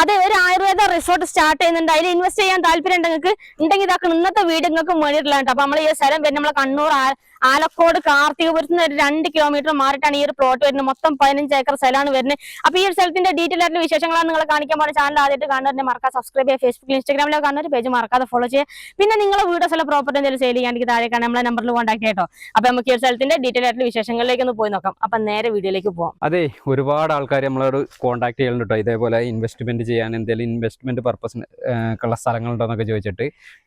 അതെ ഒരു Ayurveda resort start ചെയ്യുന്നുണ്ട്. അതിൽ ഇൻവെസ്റ്റ് ചെയ്യാൻ താല്പര്യം ഉണ്ടെങ്കിൽ ഉണ്ടെങ്കിൽ ഇതാക്കണം. ഇന്നത്തെ വീട് നിങ്ങൾക്ക് വേണ്ടിയിട്ടുള്ള അപ്പൊ നമ്മൾ ഈ സ്ഥലം വരുന്നത് നമ്മളെ കണ്ണൂർ ആലക്കോട് കാർത്തികപുരത്ത് നിന്ന് ഒരു രണ്ട് കിലോമീറ്റർ മാറിയിട്ടാണ് ഈ ഒരു പ്ലോട്ട് വരുന്നത്. മൊത്തം പതിനഞ്ച് ഏക്കർ സ്ഥലമാണ് വരുന്നത്. അപ്പൊ ഈ ഒരു സ്ഥലത്തിന്റെ ഡീറ്റെയിൽ ആയിട്ടുള്ള വിശേഷങ്ങളാണ് നിങ്ങൾ കാണിക്കാൻ പോകുന്ന ചാനൽ ആദ്യമായിട്ട് കാണുന്നതിന് മറക്കാതെ സബ്സ്ക്രൈബ് ചെയ്യുക. ഫേസ്ബുക്കിൽ ഇൻസ്റ്റാഗ്രാമിലൊക്കെ കാണുന്ന പേജ് മറക്കാതെ ഫോളോ ചെയ്യുക. പിന്നെ നിങ്ങളെ വീട് സ്ഥല പ്രോപ്പർട്ടി എന്തെങ്കിലും സെയിൽ ചെയ്യാൻ എനിക്ക് താഴെ കാണാൻ നമ്മളെ നമ്പറിൽ കോൺടാക്ട് ചെയ്യട്ടോ അപ്പൊ നമുക്ക് ഈ ഒരു സ്ഥലത്തിന്റെ ഡീറ്റെയിൽ ആയിട്ടുള്ള വിശേഷങ്ങളിലേക്ക് ഒന്ന് പോയി നോക്കാം. അപ്പൊ നേരെ വീഡിയോയിലേക്ക് പോകാം അതെ ഒരുപാട് ആൾക്കാർ നമ്മളോട് കോൺടാക്ട് ചെയ്യുന്നുണ്ട് ഇതേപോലെ ഇൻവെസ്റ്റ്മെന്റ് ചെയ്യാൻ എന്തെങ്കിലും ഇൻവെസ്റ്റ്മെന്റ് പർപ്പസിന് ഉള്ള സ്ഥലങ്ങളുണ്ടോയെന്നൊക്കെ ചോദിച്ചിട്ട്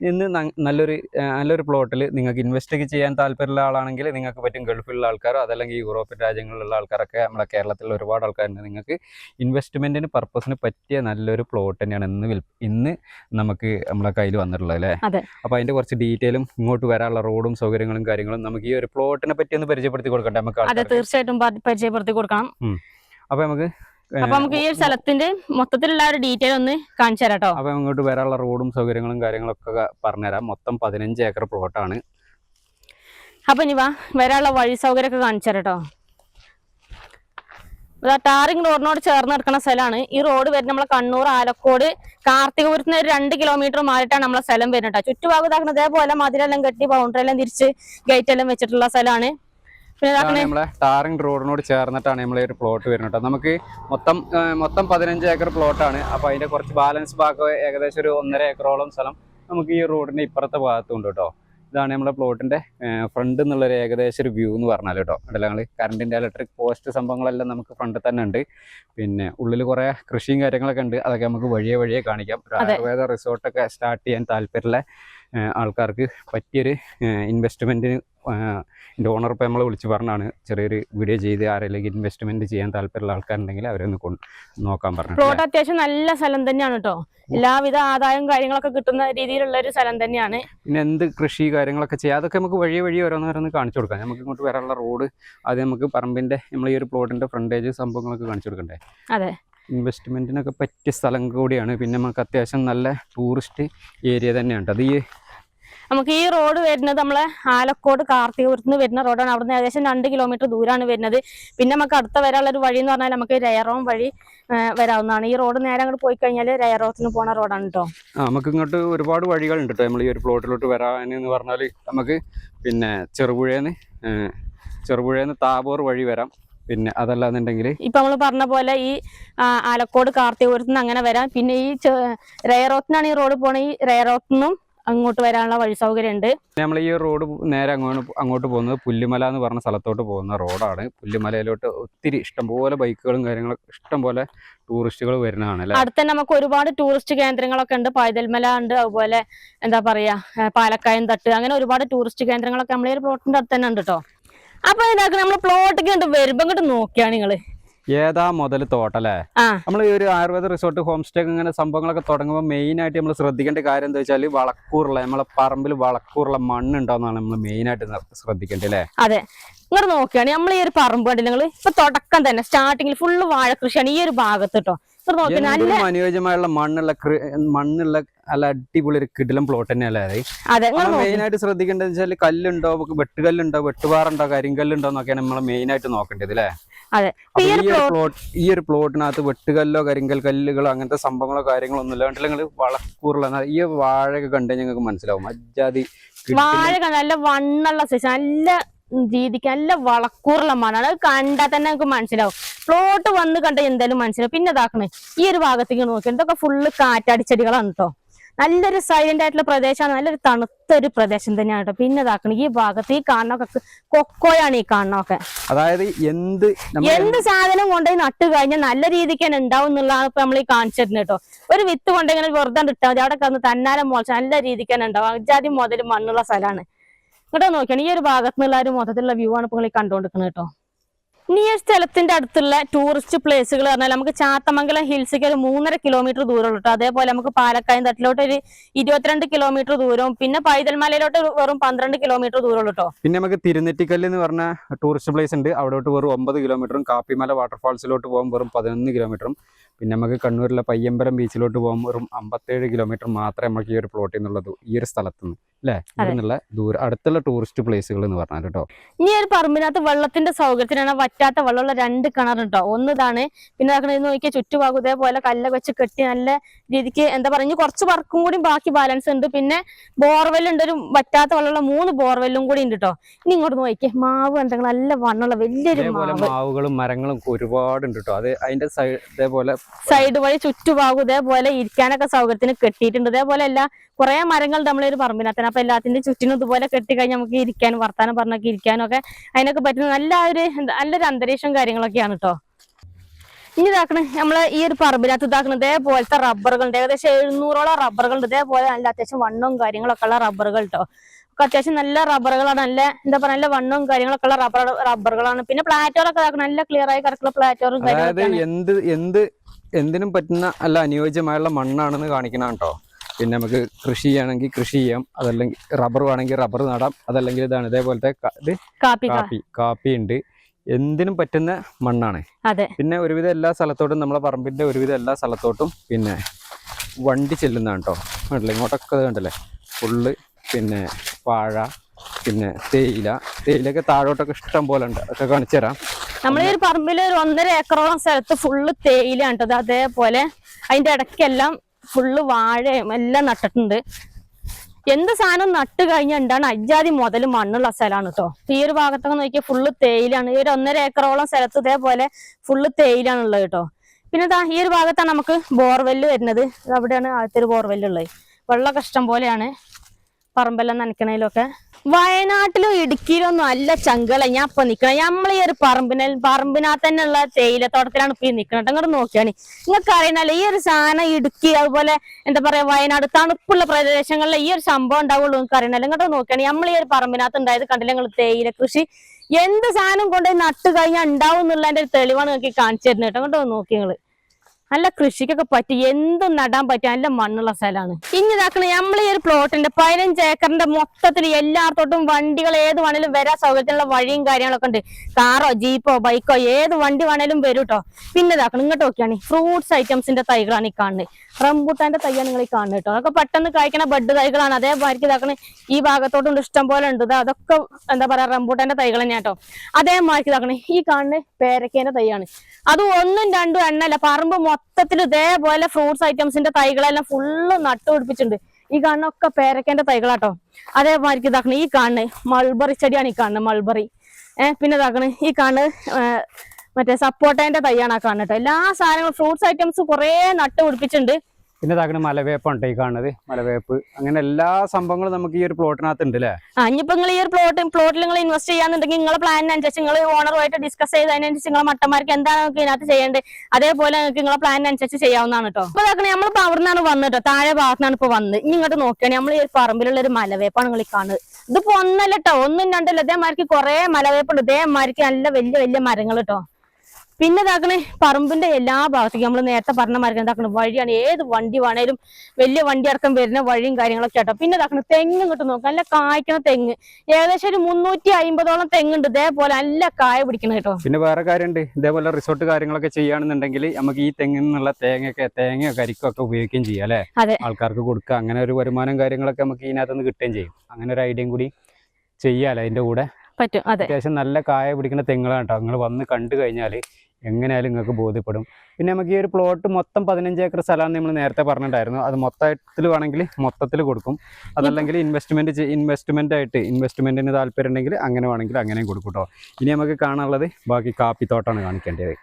ഇന്ന് നല്ലൊരു നല്ലൊരു പ്ലോട്ടിൽ നിങ്ങൾക്ക് ഇൻവെസ്റ്റ് ഒക്കെ ചെയ്യാൻ താല്പര്യമുള്ള ആളാണെങ്കിൽ നിങ്ങൾക്ക് പറ്റും ഗൾഫിലുള്ള ആൾക്കാരോ അതല്ലെങ്കിൽ യൂറോപ്യൻ രാജ്യങ്ങളിലുള്ള ആൾക്കാരൊക്കെ നമ്മുടെ കേരളത്തിലുള്ള ഒരുപാട് ആൾക്കാരുണ്ട്. നിങ്ങൾക്ക് ഇൻവെസ്റ്റ്മെന്റിന് പർപ്പസിന് പറ്റിയ നല്ലൊരു പ്ലോട്ട് തന്നെയാണ് ഇന്ന് വിൽ ഇന്ന് നമുക്ക് നമ്മുടെ കയ്യിൽ വന്നിട്ടുള്ളത് അല്ലേ. അപ്പോൾ അതിന്റെ കുറച്ച് ഡീറ്റെയിലും ഇങ്ങോട്ട് വരാനുള്ള റോഡും സൗകര്യങ്ങളും കാര്യങ്ങളും നമുക്ക് ഈ ഒരു പ്ലോട്ടിനെ പറ്റി ഒന്ന് പരിചയപ്പെടുത്തി കൊടുക്കട്ടെ നമുക്ക് അതെ തീർച്ചയായിട്ടും പരിചയപ്പെടുത്തി കൊടുക്കണം. അപ്പൊ നമുക്ക് അപ്പൊ നമുക്ക് ഈ ഒരു സ്ഥലത്തിന്റെ മൊത്തത്തിലുള്ള ഒരു ഡീറ്റെയിൽ ഒന്ന് കാണിച്ചു തരാം കേട്ടോ അപ്പൊ ഇങ്ങോട്ട് വരാനുള്ള റോഡും സൗകര്യങ്ങളും കാര്യങ്ങളൊക്കെ പറഞ്ഞുതരാം. മൊത്തം പതിനഞ്ച് ഏക്കർ പ്ലോട്ടാണ് അപ്പൊ ഇനി വാ വരാനുള്ള വഴി സൗകര്യമൊക്കെ കാണിച്ചു തരാം കേട്ടോ ടാറിങ് റോഡിനോട് ചേർന്ന് കിടക്കുന്ന സ്ഥലമാണ്. ഈ റോഡ് വരുന്നത് നമ്മളെ കണ്ണൂർ ആലക്കോട് കാർത്തികപുരത്ത് നിന്ന് ഒരു രണ്ട് കിലോമീറ്റർ മാറിയിട്ടാണ് നമ്മളെ സ്ഥലം വരുന്നത് കേട്ടോ. അതേപോലെ ഇതേപോലെ മതിലെല്ലാം കെട്ടി ബൗണ്ടറി എല്ലാം തിരിച്ച് ഗേറ്റ് എല്ലാം വെച്ചിട്ടുള്ള സ്ഥലമാണ്. നമ്മളെ ടാറിംഗ് റോഡിനോട് ചേർന്നിട്ടാണ് നമ്മളെ ഒരു പ്ലോട്ട് വരുന്നത് കേട്ടോ. നമുക്ക് മൊത്തം മൊത്തം പതിനഞ്ച് ഏക്കർ പ്ലോട്ടാണ് അപ്പൊ അതിന്റെ കുറച്ച് ബാലൻസ് ഭാഗം ഏകദേശം ഒരു ഒന്നര ഏക്കറോളം സ്ഥലം നമുക്ക് ഈ റോഡിന്റെ ഇപ്പുറത്തെ ഭാഗത്തുണ്ട് കേട്ടോ. ഇതാണ് നമ്മളെ പ്ലോട്ടിന്റെ ഫ്രണ്ട് എന്നുള്ള ഒരു ഏകദേശം ഒരു വ്യൂ എന്ന് പറഞ്ഞാൽ കേട്ടോ. അല്ല ഞങ്ങൾ കറണ്ടിന്റെ ഇലക്ട്രിക് പോസ്റ്റ് സംഭവങ്ങളെല്ലാം നമുക്ക് ഫ്രണ്ട് തന്നെ ഉണ്ട്. പിന്നെ ഉള്ളിൽ കുറെ കൃഷിയും കാര്യങ്ങളൊക്കെ ഉണ്ട്. അതൊക്കെ നമുക്ക് വഴിയെ വഴിയെ കാണിക്കാം. ഒരു. ആയുർവേദ റിസോർട്ടൊക്കെ സ്റ്റാർട്ട് ചെയ്യാൻ താല്പര്യമുള്ള ആൾക്കാർക്ക് പറ്റിയൊരു ഇൻവെസ്റ്റ്മെന്റിന് എന്റെ ഓണർ ഇപ്പോൾ നമ്മളെ വിളിച്ച് പറഞ്ഞാണ് ചെറിയൊരു വീഡിയോ ചെയ്ത് ആരെങ്കിലും ഇൻവെസ്റ്റ്മെന്റ് ചെയ്യാൻ താല്പര്യമുള്ള ആൾക്കാരുണ്ടെങ്കിൽ അവരൊന്ന് നോക്കാൻ പറഞ്ഞു. പ്ലോട്ട് അത്യാവശ്യം നല്ല സ്ഥലം തന്നെയാണ് കേട്ടോ എല്ലാവിധ ആദായവും കാര്യങ്ങളൊക്കെ കിട്ടുന്ന രീതിയിലുള്ള ഒരു സ്ഥലം തന്നെയാണ്. പിന്നെ എന്ത് കൃഷി കാര്യങ്ങളൊക്കെ ചെയ്യാം. അതൊക്കെ നമുക്ക് വഴി വഴി ഓരോന്ന് കാണിച്ചു കൊടുക്കാം. നമുക്ക് ഇങ്ങോട്ട് വരാനുള്ള റോഡ് അത് നമുക്ക് പറമ്പിന്റെ നമ്മൾ ഈ ഒരു പ്ലോട്ടിന്റെ ഫ്രണ്ടേജ് സംഭവങ്ങളൊക്കെ കാണിച്ചു കൊടുക്കണ്ടേ? അതെ. ഇൻവെസ്റ്റ്മെന്റിനൊക്കെ പറ്റിയ സ്ഥലം കൂടിയാണ്. പിന്നെ നമുക്ക് അത്യാവശ്യം നല്ല ടൂറിസ്റ്റ് ഏരിയ തന്നെയാണ് ട്ടോ. അത് ഈ നമുക്ക് ഈ റോഡ് വരുന്നത് നമ്മളെ ആലക്കോട് കാർത്തികപുരത്ത് നിന്ന് വരുന്ന റോഡാണ്. അവിടുന്ന് ഏകദേശം രണ്ട് കിലോമീറ്റർ ദൂരമാണ് വരുന്നത്. പിന്നെ നമുക്ക് അടുത്ത വരാനുള്ള ഒരു വഴി എന്ന് പറഞ്ഞാൽ നമുക്ക് രയറോം വഴി വരാവുന്നതാണ്. ഈ റോഡ് നേരെ അങ്ങോട്ട് പോയി കഴിഞ്ഞാൽ രയറോത്തിന് പോണ റോഡാണ് കേട്ടോ നമുക്ക് ഇങ്ങോട്ട് ഒരുപാട് വഴികളുണ്ട് കേട്ടോ നമ്മൾ ഈ ഒരു പ്ലോട്ടിലോട്ട് വരാന്ന് പറഞ്ഞാൽ നമുക്ക് പിന്നെ ചെറുപുഴേന്ന് ചെറുപുഴന്ന് താബോർ വഴി വരാം. പിന്നെ അതല്ലാന്നുണ്ടെങ്കിൽ ഇപ്പൊ നമ്മൾ പറഞ്ഞ പോലെ ഈ ആലക്കോട് കാർത്തികപുരത്ത് നിന്ന് അങ്ങനെ വരാം. പിന്നെ ഈ റയറോത്തിനാണ് ഈ റോഡ് പോണ. ഈ റയറോത്തിനും അങ്ങോട്ട് വരാനുള്ള വഴി സൗകര്യം ഉണ്ട് നമ്മൾ ഈ റോഡ് നേരെ അങ്ങോട്ട് അങ്ങോട്ട് പോകുന്നത് പുല്ലുമല എന്ന് പറഞ്ഞ സ്ഥലത്തോട്ട് പോകുന്ന റോഡാണ്. പുല്ലുമലയിലോട്ട് ഒത്തിരി ഇഷ്ടംപോലെ ബൈക്കുകളും കാര്യങ്ങളൊക്കെ ഇഷ്ടംപോലെ ടൂറിസ്റ്റുകൾ വരുന്നതാണ് അടുത്ത് തന്നെ നമുക്ക് ഒരുപാട് ടൂറിസ്റ്റ് കേന്ദ്രങ്ങളൊക്കെ ഉണ്ട്. പൈതൽമല ഉണ്ട് അതുപോലെ എന്താ പറയാ പാലക്കായം തട്ട് അങ്ങനെ ഒരുപാട് ടൂറിസ്റ്റ് കേന്ദ്രങ്ങളൊക്കെ നമ്മളെ ഒരു പ്ലോട്ടിന്റെ അടുത്ത് തന്നെ ഉണ്ട് കേട്ടോ അപ്പൊ ഇതാക്കി നമ്മൾ പ്ലോട്ടൊക്കെ ഉണ്ട് വരുമ്പോ ഇങ്ങോട്ട് നോക്കിയാണ് നിങ്ങൾ. ഏതാ മുതൽ തോട്ടല്ലേ? നമ്മൾ ഈ ഒരു ആയുർവേദ റിസോർട്ട് ഹോം സ്റ്റേ ഇങ്ങനെ സംഭവങ്ങളൊക്കെ തുടങ്ങുമ്പോൾ മെയിൻ ആയിട്ട് നമ്മൾ ശ്രദ്ധിക്കേണ്ട കാര്യം എന്താ വെച്ചാൽ വളക്കൂറുള്ള നമ്മളെ പറമ്പിൽ വളക്കൂറുള്ള മണ്ണ് ഉണ്ടോന്നാണ് നമ്മൾ മെയിൻ ആയിട്ട് ശ്രദ്ധിക്കേണ്ടത് അല്ലേ? അതെ. ഇങ്ങോട്ട് നോക്കിയാണ് നമ്മൾ ഈ ഒരു പറമ്പ് കണ്ടില്ല നിങ്ങൾ ഇപ്പൊ തുടക്കം തന്നെ സ്റ്റാർട്ടിങ്ങിൽ ഫുള്ള് വാഴ കൃഷിയാണ് ഈ ഒരു ഭാഗത്ത് കേട്ടോ അനുയോജ്യമായുള്ള മണ്ണുള്ള മണ്ണുള്ള നല്ല അടിപൊളി ഒരു കിടിലം പ്ലോട്ട് തന്നെയല്ലേ അതെ? മെയിൻ ആയിട്ട് ശ്രദ്ധിക്കേണ്ടത് വെച്ചാൽ കല്ലുണ്ടോ വെട്ടുകല്ലുണ്ടോ വെട്ടുപാറുണ്ടോ കരിങ്കല്ലുണ്ടോ എന്നൊക്കെയാണ് നമ്മൾ മെയിൻ ആയിട്ട് നോക്കേണ്ടത് അല്ലേ? അതെ. ഈ ഒരു പ്ലോട്ട് ഈ ഒരു പ്ലോട്ടിനകത്ത് വെട്ടുകല്ലോ കരിങ്കൽ കല്ലുകളോ അങ്ങനത്തെ സംഭവങ്ങളോ കാര്യങ്ങളോ ഒന്നും ഇല്ല നിങ്ങൾ വളക്കൂറുള്ള ഈ വാഴയൊക്കെ കണ്ടേ ഞങ്ങൾക്ക് മനസ്സിലാവും. അജാതി വാഴ നല്ല വണ്ണുള്ള സൈസ് നല്ല രീതിക്ക് നല്ല വളക്കൂറുള്ള മണ്ണാണ്. അത് കണ്ടാൽ തന്നെ നമുക്ക് മനസ്സിലാവും. പ്ലോട്ട് വന്ന് കണ്ടാൽ എന്തായാലും മനസ്സിലാവും. പിന്നെ ഇതാക്കണേ ഈ ഒരു ഭാഗത്തേക്ക് നോക്കി. ഇതൊക്കെ ഫുള്ള് കാറ്റാടിച്ചെടികളാണ് കേട്ടോ നല്ലൊരു സൈലന്റ് ആയിട്ടുള്ള പ്രദേശമാണ്. നല്ലൊരു തണുത്ത ഒരു പ്രദേശം തന്നെയാണ് കേട്ടോ പിന്നെ ഇതാക്കണം. ഈ ഭാഗത്ത് ഈ കാണൊക്കെ കൊക്കോയാണ് ഈ കാണൊക്കെ അതായത് എന്ത് എന്ത് സാധനം കൊണ്ടുപോയി നട്ടു കഴിഞ്ഞാൽ നല്ല രീതിക്ക് തന്നെ ഉണ്ടാവും എന്നുള്ളതാണ് ഇപ്പൊ നമ്മൾ ഈ കാണിച്ചിരുന്നത് കേട്ടോ ഒരു വിത്ത് കൊണ്ട് ഇങ്ങനെ വെറുതെ ഇട്ടാൽ മതി. അവിടെ കന്ന് തന്നാലെ മുളച്ച് നല്ല രീതിക്ക് തന്നെ ഉണ്ടാവും. അജാതി മുതൽ മണ്ണുള്ള സ്ഥലമാണ് ഇങ്ങോട്ട് നോക്കിയാണ്. ഈ ഒരു ഭാഗത്ത് നിന്നുള്ള ഒരു മൊത്തത്തിലുള്ള വ്യൂ ആണ് ഇപ്പൊ നിങ്ങൾ കണ്ടുകൊണ്ടിരിക്കുന്നത് കേട്ടോ ഈ സ്ഥലത്തിന്റെ അടുത്തുള്ള ടൂറിസ്റ്റ് പ്ലേസുകൾ പറഞ്ഞാൽ നമുക്ക് ചാത്തമംഗലം ഹിൽസിക്ക് ഒരു മൂന്നര കിലോമീറ്റർ ദൂരമുള്ളൂ കേട്ടോ അതേപോലെ നമുക്ക് പാലക്കായം തട്ടിലോട്ട് ഒരു ഇരുപത്തിരണ്ട് കിലോമീറ്റർ ദൂരവും പിന്നെ പൈതൽമലയിലോട്ട് വെറും പന്ത്രണ്ട് കിലോമീറ്റർ ദൂരമുള്ളൂ കേട്ടോ പിന്നെ നമുക്ക് തിരുനെറ്റിക്കല്ല് എന്ന് പറഞ്ഞ ടൂറിസ്റ്റ് പ്ലേസ് ഉണ്ട്. അവിടോട്ട് വെറും ഒമ്പത് കിലോമീറ്ററും കാപ്പിമല വാട്ടർഫാൾസിലോട്ട് പോകുമ്പോൾ വെറും പതിനൊന്ന് കിലോമീറ്ററും പിന്നെ നമുക്ക് കണ്ണൂരിലെ പയ്യമ്പലം ബീച്ചിലോട്ട് പോകുമ്പോൾ വെറും അമ്പത്തേഴ് കിലോമീറ്റർ മാത്രമേ നമുക്ക് ഈ ഒരു പ്ലോട്ടിൽ നിന്നുള്ളത് ഈ ഒരു സ്ഥലത്ത് നിന്ന് അല്ലേ അതിനുള്ള ദൂരം അടുത്തുള്ള ടൂറിസ്റ്റ് പ്ലേസുകൾ എന്ന് പറഞ്ഞാൽ കേട്ടോ ഇനി ഒരു പറമ്പിനകത്ത് വെള്ളത്തിന്റെ സൗകര്യത്തിനാണ് വറ്റാത്ത വെള്ളമുള്ള രണ്ട് കിണർ കേട്ടോ ഒന്ന് ഇതാണ് പിന്നെ നോക്കണത് നോക്കിയാൽ ചുറ്റുഭാഗം ഇതേപോലെ കല്ലൊക്കെ വെച്ച് കെട്ടി നല്ല രീതിക്ക് എന്താ പറയുക കുറച്ച് വർക്കും കൂടി ബാക്കി ബാലൻസ് ഉണ്ട്. പിന്നെ ബോർവെല്ലുണ്ട് ഒരു വറ്റാത്ത വെള്ളമുള്ള മൂന്ന് ബോർവെല്ലും കൂടി ഉണ്ട് കേട്ടോ ഇനി ഇങ്ങോട്ട് നോക്കിയേ മാവ് എന്തെങ്കിലും നല്ല വണ്ണുള്ള വലിയൊരു മാവുകളും മരങ്ങളും ഒരുപാട് ഒരുപാടുണ്ട് കേട്ടോ അത് അതിന്റെ സൈഡ് ഇതേപോലെ സൈഡ് വഴി ചുറ്റുഭാഗം ഇതേപോലെ ഇരിക്കാനൊക്കെ സൗകര്യത്തിന് കെട്ടിയിട്ടുണ്ട്. ഇതേപോലെ എല്ലാ കുറെ മരങ്ങൾ നമ്മളെ ഒരു പറമ്പിനകത്തിന് അപ്പൊ എല്ലാത്തിന്റെ ചുറ്റിനും ഇതുപോലെ കെട്ടി കഴിഞ്ഞാൽ നമുക്ക് ഇരിക്കാനും വർത്താനം പറഞ്ഞൊക്കെ ഇരിക്കാനും ഒക്കെ അതിനൊക്കെ പറ്റുന്ന നല്ല ഒരു നല്ലൊരു അന്തരീക്ഷം കാര്യങ്ങളൊക്കെയാണ് കേട്ടോ ഇനി ഇതാക്കണ് നമ്മൾ ഈ ഒരു പറമ്പിനകത്ത് ഇതാക്കണ ഇതേപോലത്തെ റബ്ബറുകളുണ്ട്. ഏകദേശം എഴുന്നൂറോളം റബ്ബറുകളുണ്ട്. ഇതേപോലെ നല്ല അത്യാവശ്യം വണ്ണവും കാര്യങ്ങളൊക്കെ ഉള്ള റബ്ബറുകൾ കേട്ടോ ഒക്കെ അത്യാവശ്യം നല്ല റബ്ബറുകളാണ്. നല്ല എന്താ പറയുക നല്ല വണ്ണവും കാര്യങ്ങളൊക്കെ ഉള്ള റബ്ബർ റബ്ബറുകളാണ്. പിന്നെ പ്ലാറ്റോറൊക്കെ ഇതാക്കണം നല്ല ക്ലിയർ ആയി കിടക്കുന്ന പ്ലാറ്റോറും കാര്യങ്ങളൊക്കെ എന്ത് എന്ത് എന്തിനും പറ്റുന്ന അല്ല അനുയോജ്യമായുള്ള മണ്ണാണെന്ന് കാണിക്കണം കേട്ടോ. പിന്നെ നമുക്ക് കൃഷി ചെയ്യണമെങ്കിൽ കൃഷി ചെയ്യാം. അതല്ലെങ്കിൽ റബ്ബർ വേണമെങ്കിൽ റബ്ബർ നടാം. അതല്ലെങ്കിൽ ഇതാണ് ഇതേപോലത്തെ ഇത് കാപ്പി കാപ്പി ഉണ്ട്. എന്തിനും പറ്റുന്ന മണ്ണാണ്. പിന്നെ ഒരുവിധം എല്ലാ സ്ഥലത്തോട്ടും നമ്മളെ പറമ്പിന്റെ ഒരുവിധം എല്ലാ സ്ഥലത്തോട്ടും പിന്നെ വണ്ടി ചെല്ലുന്നതാണ് കേട്ടോ. കണ്ടില്ലേ? ഇങ്ങോട്ടൊക്കെ കണ്ടല്ലേ കണ്ടില്ലേ? ഫുള്ള് പിന്നെ വാഴ പിന്നെ തേയില. തേയിലൊക്കെ താഴോട്ടൊക്കെ ഇഷ്ടം പോലെ ഉണ്ട്. അതൊക്കെ കാണിച്ചു തരാം നമ്മളെ ഒരു പറമ്പിൽ ഒരു ഒന്നര ഏക്കറോളം സ്ഥലത്ത് ഫുള്ള് തേയിലാണ് കേട്ടോ. അതേപോലെ അതിന്റെ ഇടയ്ക്കെല്ലാം ഫുള്ള് വാഴയും എല്ലാം നട്ടിട്ടുണ്ട്. എന്ത് സാധനം നട്ട് കഴിഞ്ഞാൽ ഉണ്ടാണ് അജ്ജാതി മുതൽ മണ്ണുള്ള സ്ഥലമാണ് കേട്ടോ. ഈ ഒരു ഭാഗത്തൊക്കെ നോക്കിയാൽ ഫുള്ള് തേയിലാണ് ഈ ഒരു ഒന്നര ഏക്കറോളം സ്ഥലത്ത് ഇതേപോലെ ഫുള്ള് തേയിലാണുള്ളത് കേട്ടോ. പിന്നെ ഇതാ ഈ ഒരു ഭാഗത്താണ് നമുക്ക് ബോർവെല്ല് വരുന്നത്. അവിടെയാണ് ആദ്യത്തെ ഒരു ബോർവെല്ല് ഉള്ളത് വെള്ളമൊക്കെ ഇഷ്ടം പോലെയാണ് പറമ്പെല്ലാം നനയ്ക്കണേലൊക്കെ. വയനാട്ടിലും ഇടുക്കിയിലും ഒന്നും അല്ല ചങ്കള. ഞാൻ ഇപ്പൊ നിക്കണേ നമ്മൾ ഈ ഒരു പറമ്പിന പറമ്പിനകത്ത് തന്നെ ഉള്ള തേയിലത്തോട്ടത്തിലാണ് ഇപ്പൊ ഈ നിക്കണത്. അങ്ങോട്ട് നോക്കിയാണ് നിങ്ങൾക്ക് അറിയണല്ലേ ഈ ഒരു സാധനം ഇടുക്കി അതുപോലെ എന്താ പറയാ വയനാട് തണുപ്പുള്ള പ്രദേശങ്ങളിലെ ഈ ഒരു സംഭവം ഉണ്ടാവുള്ളൂ നിങ്ങൾക്ക് അറിയണല്ലോ ഇങ്ങോട്ട് നോക്കിയാണ് നമ്മൾ ഈ ഒരു പറമ്പിനകത്ത് ഉണ്ടായത് കണ്ടില്ല നിങ്ങൾ തേയില കൃഷി? എന്ത് സാധനം കൊണ്ട് നട്ട് കഴിഞ്ഞാൽ ഉണ്ടാവും എന്നുള്ളതിന്റെ ഒരു തെളിവാണ് നിങ്ങൾക്ക് കാണിച്ചു തരുന്നത് കേട്ടോ. അങ്ങോട്ട് നോക്കി നിങ്ങൾ. നല്ല കൃഷിക്കൊക്കെ പറ്റി എന്തും നടാൻ പറ്റിയ നല്ല മണ്ണുള്ള സ്ഥലമാണ്. ഇനി ഇതാക്കണ നമ്മൾ ഈ ഒരു പ്ലോട്ടിന്റെ പതിനഞ്ച് ഏക്കറിന്റെ മൊത്തത്തിൽ എല്ലാത്തോട്ടും വണ്ടികൾ ഏത് വേണേലും വരാൻ സൗകര്യത്തിനുള്ള വഴിയും കാര്യങ്ങളൊക്കെ ഉണ്ട്. കാറോ ജീപ്പോ ബൈക്കോ ഏത് വണ്ടി വേണേലും വരും കേട്ടോ പിന്നെ ഇതാക്കണം ഇങ്ങോട്ട് നോക്കിയാണ് ഫ്രൂട്ട്സ് ഐറ്റംസിന്റെ തൈകളാണ് ഈ കാണുന്നത്. റംബൂട്ടാന്റെ തൈയാണ് നിങ്ങൾ ഈ കാണുന്നത് കേട്ടോ അതൊക്കെ പെട്ടെന്ന് കായ്ക്കണ ബഡ് തൈകളാണ്. അതേ അതേമാതിരി ഇതാക്കണ ഈ ഭാഗത്തോട്ടുണ്ട് ഇഷ്ടം പോലെ ഉണ്ട്. അതൊക്കെ എന്താ പറയാ റംബൂട്ടാന്റെ തൈകൾ തന്നെയാ കേട്ടോ അതേമാതിരി ഇതാക്കണേ ഈ കാണുന്ന പേരക്കേന്റെ തൈയാണ്. അത് ഒന്നും രണ്ടും എണ്ണല്ല പറമ്പ് മൊത്തത്തിൽ ഇതേപോലെ ഫ്രൂട്ട്സ് ഐറ്റംസിന്റെ തൈകളെല്ലാം ഫുള്ള് നട്ടുപിടിപ്പിച്ചിട്ടുണ്ട്. ഈ കാണുന്നൊക്കെ പേരക്കേന്റെ തൈകളാട്ടോ. അതേമാതിരി ഇതാക്കണേ. ഈ കാണുന്നത് മൾബറി ചെടിയാണ് ഈ കാണുന്നത് മൾബറി ഏഹ് പിന്നെ ഇതാക്കണേ. ഈ ഏഹ് മറ്റേ സപ്പോർട്ടേന്റെ തൈയാണ് ആ കാണുന്നത്. എല്ലാ സാധനങ്ങളും ഫ്രൂട്ട്സ് ഐറ്റംസ് കുറേ നട്ട് പിടിപ്പിച്ചിട്ടുണ്ട് പിന്നെ മലവേപ്പ് മലവേപ്പാണ് ഈ കാണുന്നത്. മലവേപ്പ്. അങ്ങനെ എല്ലാ സംഭവങ്ങളും നമുക്ക് ഈ ഒരു പ്ലോട്ടിനകത്ത് ഉണ്ട് അല്ലേ ആ ഇനിയിപ്പോ നിങ്ങൾ ഈ ഒരു പ്ലോട്ട് പ്ലോട്ടിൽ നിങ്ങൾ ഇൻവെസ്റ്റ് ചെയ്യാന്നുണ്ടെങ്കിൽ നിങ്ങളെ പ്ലാനിനനുസരിച്ച് നിങ്ങൾ ഓണറുമായിട്ട് ഡിസ്കസ് ചെയ്ത് അതിനനുസരിച്ച് നിങ്ങളെ മട്ടന്മാർക്ക് എന്താണ് നിങ്ങൾക്ക് ഇതിനകത്ത് ചെയ്യേണ്ടത്? അതേപോലെ നിങ്ങൾക്ക് നിങ്ങളെ പ്ലാനിനനുസരിച്ച് ചെയ്യാവുന്നതാണ് കേട്ടോ അപ്പൊ ഇതാക്കണേ നമ്മളിപ്പോ അവിടെ നിന്നാണ് വന്നത് കേട്ടോ താഴെ ഭാഗത്താണ് ഇപ്പൊ വന്നത്. ഇനി ഇങ്ങോട്ട് നോക്കുകയാണെങ്കിൽ നമ്മൾ ഈ ഒരു പറമ്പിലുള്ള ഒരു മലവേപ്പാണ് നിങ്ങൾ കാണുന്നത്. ഇതിപ്പോ ഒന്നല്ല കേട്ടോ ഒന്നും രണ്ടല്ല. ഇതേമാർക്ക് കുറെ മലവേപ്പുണ്ട് ഇതേമാർക്ക് നല്ല വലിയ വലിയ മരങ്ങൾ കേട്ടോ പിന്നെ ഇതാക്കണേ പറമ്പിന്റെ എല്ലാ ഭാഗത്തേക്കും നമ്മൾ നേരത്തെ പറഞ്ഞ മാർക്ക് എന്താക്കണ വഴിയാണ്. ഏത് വണ്ടി വേണേലും വലിയ വണ്ടി അടക്കം വരുന്ന വഴിയും കാര്യങ്ങളൊക്കെ ആട്ടോ. പിന്നെ ഇതാക്കണം തെങ്ങ് ഇങ്ങോട്ട് നോക്കാം. നല്ല കായ്ക്കണ തെങ്ങ്. ഏകദേശം ഒരു മുന്നൂറ്റി അമ്പതോളം തെങ്ങുണ്ട്. ഇതേപോലെ നല്ല കായ പിടിക്കണം കേട്ടോ. പിന്നെ വേറെ കാര്യമുണ്ട് ഇതേപോലെ റിസോർട്ട് കാര്യങ്ങളൊക്കെ ചെയ്യുകയാണെന്നുണ്ടെങ്കിൽ നമുക്ക് ഈ തെങ്ങിൽ നിന്നുള്ള തേങ്ങയൊക്കെ തേങ്ങയോ കരിക്കോ ഒക്കെ ഉപയോഗിക്കുകയും ചെയ്യാം അല്ലേ? അതെ. ആൾക്കാർക്ക് കൊടുക്കുക. അങ്ങനെ ഒരു വരുമാനം കാര്യങ്ങളൊക്കെ നമുക്ക് ഇതിനകത്തുനിന്ന് കിട്ടുകയും ചെയ്യും. അങ്ങനെ ഒരു ഐഡിയയും കൂടി ചെയ്യാലോ അതിന്റെ കൂടെ? പറ്റും. അതെ. അത്യാവശ്യം നല്ല കായ പിടിക്കുന്ന തെങ്ങുകളാണ് കേട്ടോ. നിങ്ങൾ വന്ന് കണ്ടു കഴിഞ്ഞാൽ എങ്ങനെയായാലും നിങ്ങൾക്ക് ബോധ്യപ്പെടും. പിന്നെ നമുക്ക് ഈ ഒരു പ്ലോട്ട് മൊത്തം പതിനഞ്ച് ഏക്കർ സ്ഥലമാണ് നമ്മൾ നേരത്തെ പറഞ്ഞിട്ടുണ്ടായിരുന്നു. അത് മൊത്തത്തിൽ വേണമെങ്കിൽ മൊത്തത്തിൽ കൊടുക്കും. അതല്ലെങ്കിൽ ഇൻവെസ്റ്റ്മെന്റ് ഇൻവെസ്റ്റ്മെന്റ് ആയിട്ട് ഇൻവെസ്റ്റ്മെന്റിന് താല്പര്യം ഉണ്ടെങ്കിൽ അങ്ങനെ വേണമെങ്കിൽ അങ്ങനെയും കൊടുക്കും കേട്ടോ. ഇനി നമുക്ക് കാണാനുള്ളത് ബാക്കി കാപ്പിത്തോട്ടാണ് കാണിക്കേണ്ടത്.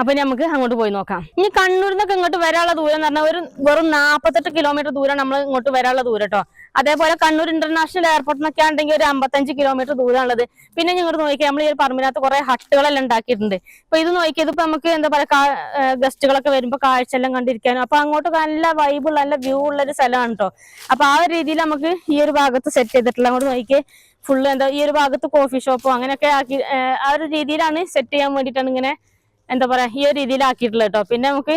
അപ്പൊ നമുക്ക് അങ്ങോട്ട് പോയി നോക്കാം. ഇനി കണ്ണൂരിൽ നിന്നൊക്കെ ഇങ്ങോട്ട് വരാനുള്ള ദൂരം എന്ന് പറഞ്ഞാൽ ഒരു വെറും നാപ്പത്തെട്ട് കിലോമീറ്റർ ദൂരം നമ്മൾ ഇങ്ങോട്ട് വരാനുള്ള ദൂരം കേട്ടോ അതേപോലെ കണ്ണൂർ ഇന്റർനാഷണൽ എയർപോർട്ടിനൊക്കെ ആണെങ്കിൽ ഒരു അമ്പത്തഞ്ച് കിലോമീറ്റർ ദൂരം ഉള്ളത് പിന്നെ ഞങ്ങൾ നോക്കിയാൽ നമ്മൾ ഈ പറമ്പിനകത്ത് കുറെ ഹട്ടുകളെല്ലാം ഉണ്ടാക്കിയിട്ടുണ്ട്. അപ്പൊ ഇത് നോക്കിയത് ഇപ്പൊ നമുക്ക് എന്താ പറയാ ഗസ്റ്റുകളൊക്കെ വരുമ്പോൾ കാഴ്ചയെല്ലാം കണ്ടിരിക്കാനും. അപ്പൊ അങ്ങോട്ട് നല്ല വൈബുള്ള നല്ല വ്യൂ ഉള്ള ഒരു സ്ഥലമാണ് കേട്ടോ അപ്പൊ ആ ഒരു രീതിയിൽ നമുക്ക് ഈ ഒരു ഭാഗത്ത് സെറ്റ് ചെയ്തിട്ടുള്ള അങ്ങോട്ട് നോക്കിയേ ഫുള്ള് എന്താ ഈ ഒരു ഭാഗത്ത് കോഫി ഷോപ്പോ അങ്ങനെയൊക്കെ ആക്കി ആ ഒരു രീതിയിലാണ് സെറ്റ് ചെയ്യാൻ വേണ്ടിയിട്ടാണ് ഇങ്ങനെ എന്താ പറയാ ഈ ഒരു രീതിയിലാക്കിയിട്ടുള്ളത് കേട്ടോ. പിന്നെ നമുക്ക്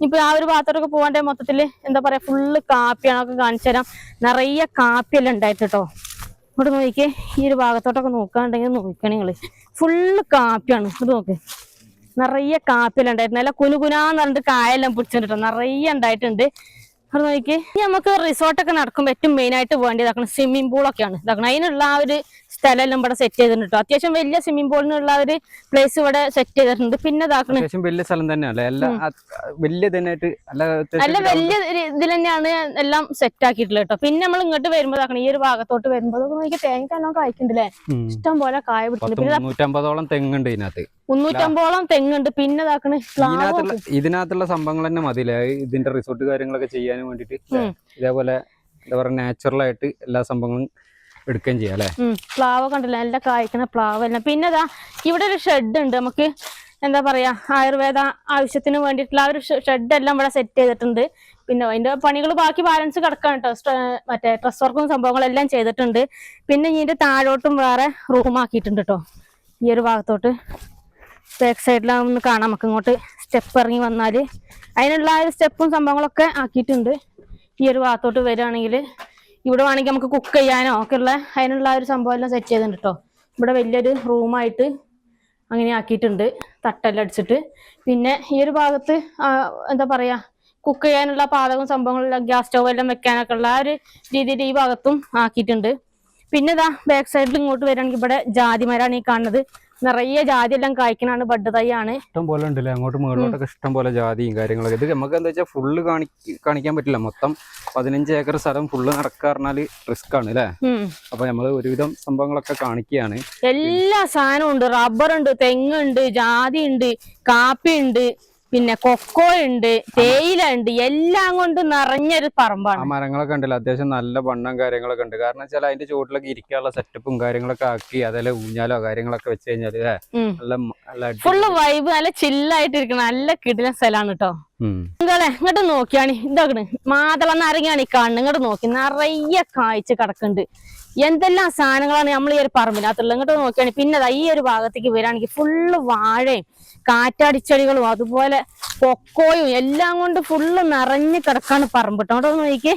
ഇനിയിപ്പോ ആ ഒരു ഭാഗത്തോട്ടൊക്കെ പോകാണ്ട് മൊത്തത്തിൽ എന്താ പറയാ ഫുള്ള് കാപ്പിയാണ് ഒക്കെ കാണിച്ചു തരാം. നിറയെ കാപ്പിയെല്ലാം ഉണ്ടായിട്ട് കേട്ടോ. ഇവിടെ നോക്കിയേ ഈ ഒരു ഭാഗത്തോട്ടൊക്കെ നോക്കാണ്ടെങ്കിൽ നോക്കണേ നിങ്ങൾ. ഫുള്ള് കാപ്പിയാണ്. ഇത് നോക്ക്. നിറയെ കാപ്പിയെല്ലാം ഉണ്ടായിരുന്നു നല്ല കുനുകുനാന്ന് പറഞ്ഞിട്ട് കായെല്ലാം പിടിച്ചിട്ടുണ്ട് നിറയെ ഉണ്ടായിട്ടുണ്ട്. അത് നോക്കി നമുക്ക് റിസോർട്ടൊക്കെ നടക്കുമ്പോൾ ഏറ്റവും മെയിൻ ആയിട്ട് വേണ്ടിയതാക്കണം സ്വിമ്മിംഗ് പൂളൊക്കെയാണ് ഇതാക്കണം അതിനുള്ള ആ ഒരു സ്ഥലമെല്ലാം ഇവിടെ സെറ്റ് ചെയ്തിട്ടുണ്ട് ട്ടോ. അത്യാവശ്യം വലിയ സ്വിമ്മിംഗ് പൂളിനുള്ള ഒരു പ്ലേസ് ഇവിടെ സെറ്റ് ചെയ്തിട്ടുണ്ട്. പിന്നെ ഇതാക്കണം വലിയ സ്ഥലം തന്നെയല്ലേ അല്ല വലിയ ഇതിൽ തന്നെയാണ് എല്ലാം സെറ്റ് ആക്കിയിട്ടുള്ളത് കേട്ടോ പിന്നെ നമ്മൾ ഇങ്ങോട്ട് വരുമ്പോ ഇതാക്കണം ഈ ഒരു ഭാഗത്തോട്ട് വരുമ്പോൾ നോക്കി തേങ്ങ കായ്ക്കുന്നുണ്ടല്ലേ. ഇഷ്ടം പോലെ കായ പിടിക്കുന്നുണ്ട് തെങ്ങുണ്ട് ഇതിനകത്ത്. മുന്നൂറ്റമ്പോളം തെങ്ങുണ്ട്. പിന്നെ ഇതാക്കണ് ഇതിനകത്തുള്ള ഇതിനകത്തുള്ള സംഭവങ്ങൾ തന്നെ മതിയില്ലേ? ഇതിന്റെ റിസോർട്ട് കാര്യങ്ങളൊക്കെ ചെയ്യാൻ വേണ്ടിട്ട് ഇതേപോലെ എന്താ പറയുക നാച്ചുറൽ ആയിട്ട് എല്ലാ സംഭവങ്ങളും എടുക്കുകയും ചെയ്യാം അല്ലേ? പ്ലാവ് കണ്ടില്ല? എല്ലാം കായ്ക്കുന്ന പ്ലാവ് എല്ലാം പിന്നെ ഇതാ ഇവിടെ ഒരു ഷെഡ് ഉണ്ട്. നമുക്ക് എന്താ പറയാ ആയുർവേദ ആവശ്യത്തിന് വേണ്ടിയിട്ടുള്ള ആ ഒരു ഷെഡ് എല്ലാം ഇവിടെ സെറ്റ് ചെയ്തിട്ടുണ്ട്. പിന്നെ അതിന്റെ പണികൾ ബാക്കി ബാലൻസ് കിടക്കാണ് കേട്ടോ മറ്റേ ഡ്രസ് വർക്കും സംഭവങ്ങളെല്ലാം ചെയ്തിട്ടുണ്ട്. പിന്നെ ഇതിന്റെ താഴോട്ടും വേറെ റൂം ആക്കിയിട്ടുണ്ട് കേട്ടോ ഈ ഒരു ഭാഗത്തോട്ട് ബാക്ക് സൈഡിലൊന്ന് കാണാം. നമുക്ക് ഇങ്ങോട്ട് സ്റ്റെപ്പ് ഇറങ്ങി വന്നാൽ അതിനുള്ള ആ ഒരു സ്റ്റെപ്പും സംഭവങ്ങളൊക്കെ ആക്കിയിട്ടുണ്ട്. ഈ ഒരു ഭാഗത്തോട്ട് വരികയാണെങ്കിൽ ഇവിടെ വേണമെങ്കിൽ നമുക്ക് കുക്ക് ചെയ്യാനോ ഒക്കെ ഉള്ള അതിനുള്ള ഒരു സംഭവം എല്ലാം സെറ്റ് ചെയ്തിട്ടുണ്ട് കേട്ടോ ഇവിടെ വലിയൊരു റൂമായിട്ട് അങ്ങനെ ആക്കിയിട്ടുണ്ട്. തട്ടെല്ലാം അടിച്ചിട്ട്. പിന്നെ ഈ ഒരു ഭാഗത്ത് എന്താ പറയാ കുക്ക് ചെയ്യാനുള്ള പാചകവും സംഭവങ്ങളെല്ലാം ഗ്യാസ് സ്റ്റൗ എല്ലാം വെക്കാനൊക്കെ ഉള്ള ആ ഒരു രീതിയിൽ ഈ ഭാഗത്തും ആക്കിയിട്ടുണ്ട്. പിന്നെ ഇതാ ബാക്ക് സൈഡിൽ ഇങ്ങോട്ട് വരികയാണെങ്കിൽ ഇവിടെ ജാതിമരാണ് ഈ കാണുന്നത്. നിറയെ ജാതി എല്ലാം കായ്ക്കണാണ് ബഡ് തൈയാണ്. ഇഷ്ടം പോലെ ഉണ്ടല്ലേ? അങ്ങോട്ട് മുകളിലോട്ടൊക്കെ ഇഷ്ടം പോലെ ജാതിയും കാര്യങ്ങളൊക്കെ. ഇത് നമുക്ക് എന്താ വെച്ചാൽ ഫുള്ള് കാണിക്കാൻ പറ്റില്ല. മൊത്തം പതിനഞ്ച് ഏക്കർ സ്ഥലം ഫുള്ള് നടക്കുക റിസ്ക് ആണ് അല്ലേ? അപ്പൊ നമ്മൾ ഒരുവിധം സംഭവങ്ങളൊക്കെ കാണിക്കുകയാണ്. എല്ലാ സാധനവും ഉണ്ട്. റബ്ബർ ഉണ്ട് തെങ്ങുണ്ട് ജാതി ഉണ്ട് കാപ്പി ഉണ്ട് പിന്നെ കൊക്കോ ഉണ്ട് തേയില ഉണ്ട് എല്ലാം കൊണ്ട് നിറഞ്ഞൊരു പറമ്പാണ്. മരങ്ങളൊക്കെ ഉണ്ടല്ലോ അത്യാവശ്യം നല്ല വണ്ണം കാര്യങ്ങളൊക്കെ ഉണ്ട്. കാരണം വെച്ചാൽ അതിന്റെ ചുവട്ടിലൊക്കെ ഇരിക്കാനുള്ള സെറ്റപ്പും കാര്യങ്ങളൊക്കെ ആക്കി അതെല്ലാം ഊഞ്ഞാലോ കാര്യങ്ങളൊക്കെ വെച്ച് കഴിഞ്ഞാൽ നല്ല ഫുള്ള് വൈബ് നല്ല ചില്ലായിട്ടിരിക്കണം നല്ല കിടിലൻ സ്ഥലമാണ് കേട്ടോ. നിങ്ങളെ ഇങ്ങോട്ട് നോക്കിയാണ്? ഇതാക്കണ് മാതള നാരങ്ങയാണ് ഈ കണ്ണ് ഇങ്ങോട്ട് നോക്കി. നിറയെ കായ്ച്ച് കിടക്കുന്നുണ്ട്. എന്തെല്ലാം സാധനങ്ങളാണ് നമ്മൾ ഈ ഒരു പറമ്പിനകത്തുള്ളത്? ഇങ്ങോട്ട് നോക്കിയാണ്. പിന്നെ ഈ ഒരു ഭാഗത്തേക്ക് വരികയാണെങ്കിൽ ഫുള്ള് വാഴയും കാറ്റാടിച്ചെടികളും അതുപോലെ കൊക്കോയും എല്ലാം കൊണ്ട് ഫുള്ള് നിറഞ്ഞു കിടക്കാണ് പറമ്പ് കേട്ടോ അങ്ങോട്ട് നോക്കിക്കേ.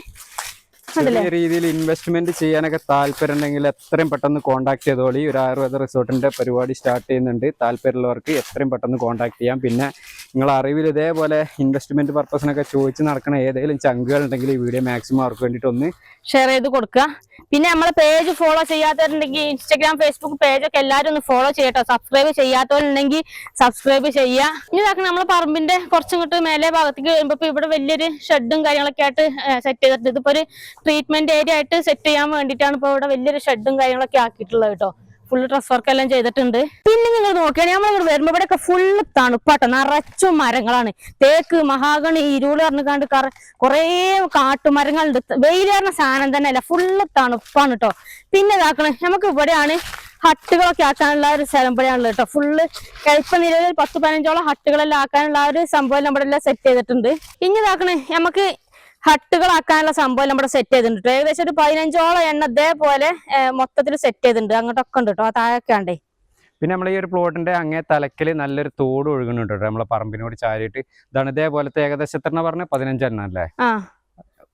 ചെറിയ രീതിയിൽ ഇൻവെസ്റ്റ്മെന്റ് ചെയ്യാനൊക്കെ താല്പര്യം ഉണ്ടെങ്കിൽ എത്രയും പെട്ടെന്ന് കോൺടാക്ട് ചെയ്തോളി. ഒരു ആയുർവേദ റിസോർട്ടിന്റെ പരിപാടി സ്റ്റാർട്ട് ചെയ്യുന്നുണ്ട്. താല്പര്യമുള്ളവർക്ക് എത്രയും പെട്ടെന്ന് കോൺടാക്ട് ചെയ്യാം. പിന്നെ നിങ്ങൾ അറിവിൽ ഇതേപോലെ ഇൻവെസ്റ്റ്മെന്റ് പർപ്പസിനൊക്കെ ചോദിച്ച് നടക്കുന്ന ഏതെങ്കിലും ചങ്കുകൾ ഉണ്ടെങ്കിൽ ഈ വീഡിയോ മാക്സിമം അവർക്ക് വേണ്ടിയിട്ട് ഒന്ന് ഷെയർ ചെയ്ത് കൊടുക്കുക. പിന്നെ നമ്മളെ പേജ് ഫോളോ ചെയ്യാത്തവരുണ്ടെങ്കിൽ ഇൻസ്റ്റാഗ്രാം ഫേസ്ബുക്ക് പേജൊക്കെ ഒക്കെ എല്ലാവരും ഒന്ന് ഫോളോ ചെയ്യട്ടോ. സബ്സ്ക്രൈബ് ചെയ്യാത്തവരുണ്ടെങ്കിൽ സബ്സ്ക്രൈബ് ചെയ്യുക. ഇനി ഇതാക്കണം നമ്മളെ പറമ്പിന്റെ കുറച്ചിങ്ങോട്ട് മേലെ ഭാഗത്തേക്ക് വരുമ്പോ ഇപ്പൊ ഇവിടെ വലിയൊരു ഷെഡും കാര്യങ്ങളൊക്കെ ആയിട്ട് സെറ്റ് ചെയ്തിട്ടുണ്ട്. ഇതിപ്പോ ഒരു ട്രീറ്റ്മെന്റ് ഏരിയ ആയിട്ട് സെറ്റ് ചെയ്യാൻ വേണ്ടിയിട്ടാണ് ഇപ്പൊ ഇവിടെ വലിയൊരു ഷെഡും കാര്യങ്ങളൊക്കെ ആക്കിയിട്ടുള്ളത് കേട്ടോ ഫുള്ള് ഡ്രസ് വർക്ക് എല്ലാം ചെയ്തിട്ടുണ്ട്. പിന്നെ നിങ്ങൾ നോക്കുകയാണെങ്കിൽ നമ്മളിവിടെ വരുമ്പോൾ ഇവിടെയൊക്കെ ഫുള്ള് തണുപ്പാട്ടോ നിറച്ചും മരങ്ങളാണ്. തേക്ക് മഹാഗണി ഇരുൾ പറഞ്ഞുകാണ്ട് കറ കുറേ കാട്ടുമരങ്ങളുണ്ട്. വെയിൽ പറഞ്ഞ സാധനം തന്നെ അല്ല ഫുള്ള് തണുപ്പാണ് കേട്ടോ പിന്നെ ഇതാക്കണേ നമുക്ക് ഇവിടെയാണ് ഹട്ടുകളൊക്കെ ആക്കാനുള്ള ഒരു സ്ഥലം ഇവിടെയാണല്ലോ കേട്ടോ ഫുള്ള് ഇപ്പൊ നിലവിൽ പത്ത് പതിനഞ്ചോളം ഹട്ടുകളെല്ലാം ആക്കാനുള്ള ഒരു സംഭവം നമ്മുടെ എല്ലാം സെറ്റ് ചെയ്തിട്ടുണ്ട്. ഇനി ഇതാക്കണേ നമുക്ക് ഹട്ടുകളാക്കാനുള്ള സംഭവം നമ്മുടെ സെറ്റ് ചെയ്തിട്ടുണ്ട് ട്ടോ. ഏകദേശം ഒരു പതിനഞ്ചോളം എണ്ണ ഇതേപോലെ മൊത്തത്തിൽ സെറ്റ് ചെയ്തിട്ടുണ്ട്. അങ്ങോട്ടൊക്കെ ഉണ്ട് കേട്ടോ ആ താഴൊക്കെ ഉണ്ടേ പിന്നെ നമ്മൾ ഈ ഒരു പ്ലോട്ടിന്റെ അങ്ങേ തലക്കിൽ നല്ലൊരു തോട് ഒഴുകുന്നുണ്ട് കേട്ടോ നമ്മളെ പറമ്പിനോട് ചാരിയിട്ട് ഇതാണ് ഇതേപോലത്തെ ഏകദേശം എത്ര പറഞ്ഞ? പതിനഞ്ചെണ്ണം അല്ലേ? ആ.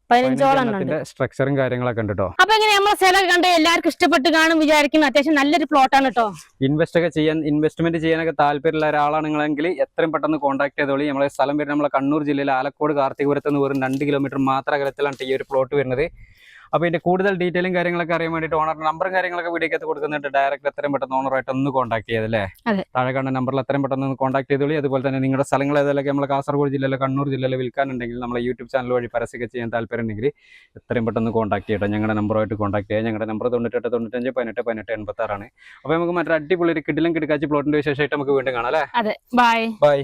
പതിനഞ്ചോളം സ്ട്രക്ചറും കാര്യങ്ങളൊക്കെ ഉണ്ട് കേട്ടോ അപ്പൊ എങ്ങനെ നമ്മളെ സ്ഥലം കണ്ട് എല്ലാവർക്കും ഇഷ്ടപ്പെട്ട് കാണും വിചാരിക്കുന്നു. അത്യാവശ്യം നല്ലൊരു പ്ലോട്ടാണ് കേട്ടോ ഇൻവെസ്റ്റ് ഒക്കെ ചെയ്യാൻ ഇൻവെസ്റ്റ്മെന്റ് ചെയ്യാനൊക്കെ താല്പര്യമുള്ള ഒരാളാണെങ്കിലെങ്കിൽ എത്രയും പെട്ടെന്ന് കോൺടാക്ട് ചെയ്തോളി. നമ്മളെ സ്ഥലം വരുന്നത് നമ്മളെ കണ്ണൂർ ജില്ലയിലെ ആലക്കോട് കാർത്തികപുരത്ത് നിന്ന് വെറും രണ്ട് കിലോമീറ്റർ മാത്രം അകലത്തിലാണ് ഈ ഒരു പ്ലോട്ട് വരുന്നത്. അപ്പോൾ ഇതിന്റെ കൂടുതൽ ഡീറ്റെയിലും കാര്യങ്ങളൊക്കെ അറിയാൻ വേണ്ടിയിട്ട് ഓണർ നമ്പറും കാര്യങ്ങളൊക്കെ വീഡിയോക്കകത്ത് കൊടുക്കുന്നുണ്ട്. ഡയറക്റ്റ് എത്രയും പെട്ടെന്ന് ഓണറായിട്ട് ഒന്ന് കോൺടാക്ട് ചെയ്തല്ലേ. താഴെ കാണുന്ന നമ്പറിൽ എത്രയും പെട്ടെന്ന് ഒന്ന് കോൺടാക്ട് ചെയ്തോളി. അതുപോലെ തന്നെ നിങ്ങളുടെ സ്ഥലങ്ങൾ ഏതെല്ലാം നമ്മൾ കാസർഗോഡ് ജില്ലയിലെ കണ്ണൂർ ജില്ലയിൽ വിൽക്കാനുണ്ടെങ്കിൽ നമ്മളെ യൂട്യൂബ് ചാനൽ വഴി പരസ്യമൊക്കെ ചെയ്യാൻ താല്പര്യം ഉണ്ടെങ്കിൽ എത്രയും പെട്ടെന്ന് കോൺടാക്ട് ചെയ്യട്ടെ ഞങ്ങളുടെ നമ്പറുമായിട്ട് കോൺടാക്ട് ചെയ്യാം. ഞങ്ങളുടെ നമ്പർ തൊണ്ണൂറ്റെട്ട് തൊണ്ണൂറ്റഞ്ച് പതിനെട്ട് പതിനെട്ട് എൺപത്താറാണ്. അപ്പോൾ നമുക്ക് മറ്റൊരു അടിപൊളി ഒരു കിടിലും കിടക്കാച്ചി പ്ലോട്ടിന്റെ വിശേഷമായിട്ട് നമുക്ക് വീണ്ടും കാണാം അല്ലേ? Bye bye